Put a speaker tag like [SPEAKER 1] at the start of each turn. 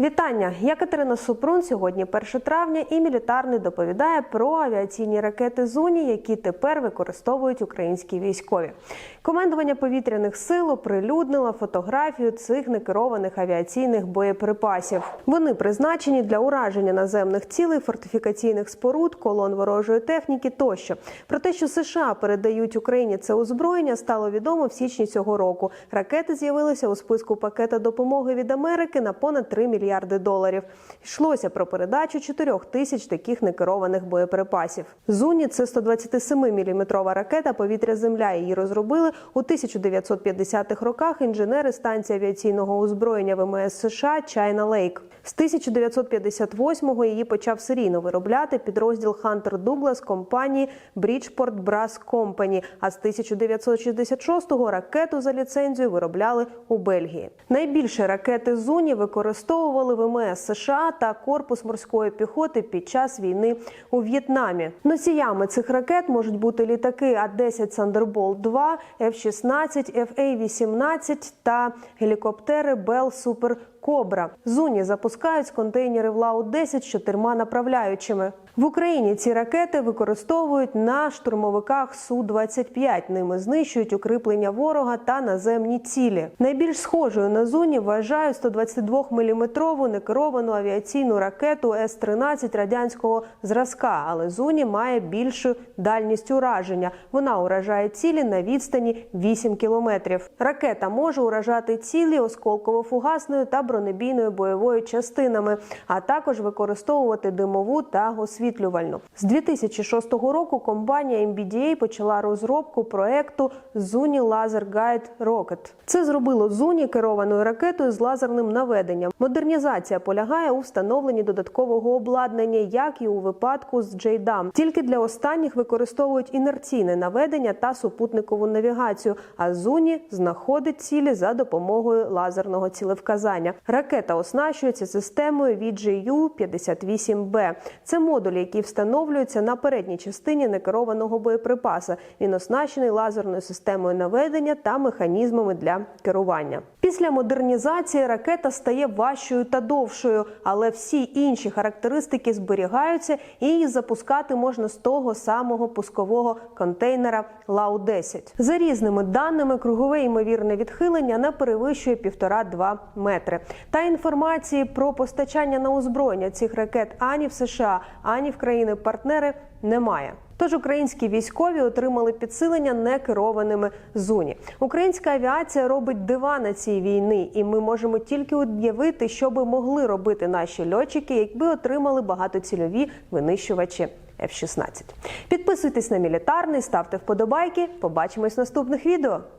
[SPEAKER 1] Вітання! Я Катерина Супрун. Сьогодні 1 травня і мілітарний доповідає про авіаційні ракети Зуні, які тепер використовують українські військові. Командування повітряних сил оприлюднило фотографію цих некерованих авіаційних боєприпасів. Вони призначені для ураження наземних цілей, фортифікаційних споруд, колон ворожої техніки тощо. Про те, що США передають Україні це озброєння, стало відомо в січні цього року. Ракети з'явилися у списку пакета допомоги від Америки на понад 3 мільярди доларів. Йшлося про передачу 4 тисяч таких некерованих боєприпасів. Зуні це 127-мм ракета повітря-земля. Її розробили у 1950-х роках інженери станції авіаційного озброєння ВМС США Чайна Лейк. З 1958-го її почав серійно виробляти підрозділ Хантер Дуглас компанії Bridgeport Brass Company, а з 1966-го ракету за ліцензією виробляли у Бельгії. Найбільше ракети Зуні використовували ВМС США та Корпус морської піхоти під час війни у В'єтнамі. Носіями цих ракет можуть бути літаки А-10 Thunderbolt 2, F-16, FA-18 та гелікоптери Bell Super Кобра. Зуні запускають з контейнерів Лау-10 з чотирма направляючими. В Україні ці ракети використовують на штурмовиках Су-25. Ними знищують укріплення ворога та наземні цілі. Найбільш схожою на Зуні вважають 122-мм некеровану авіаційну ракету С-13 радянського зразка, але Зуні має більшу дальність ураження. Вона уражає цілі на відстані 8 кілометрів. Ракета може уражати цілі осколково-фугасною та бронебійною бойовою частинами, а також використовувати димову та освітлювальну. З 2006 року компанія MBDA почала розробку проекту Zuni Laser Guide Rocket. Це зробило Зуні керованою ракетою з лазерним наведенням. Модернізація полягає у встановленні додаткового обладнання, як і у випадку з JDAM. Тільки для останніх використовують інерційне наведення та супутникову навігацію. А Зуні знаходить цілі за допомогою лазерного цілевказання. Ракета оснащується системою VJU-58B. Це модуль, який встановлюється на передній частині некерованого боєприпаса. Він оснащений лазерною системою наведення та механізмами для керування. Після модернізації ракета стає важчою та довшою, але всі інші характеристики зберігаються, і її запускати можна з того самого пускового контейнера Лау-10. За різними даними, кругове ймовірне відхилення не перевищує 1,5-2 метри. Та інформації про постачання на озброєння цих ракет ані в США, ані в країни-партнери немає. Тож українські військові отримали підсилення некерованими зуні. Українська авіація робить дива на цій війни, і ми можемо тільки уявити, що би могли робити наші льотчики, якби отримали багатоцільові винищувачі. F-16. Підписуйтесь на мілітарний, ставте вподобайки. Побачимось в наступних відео.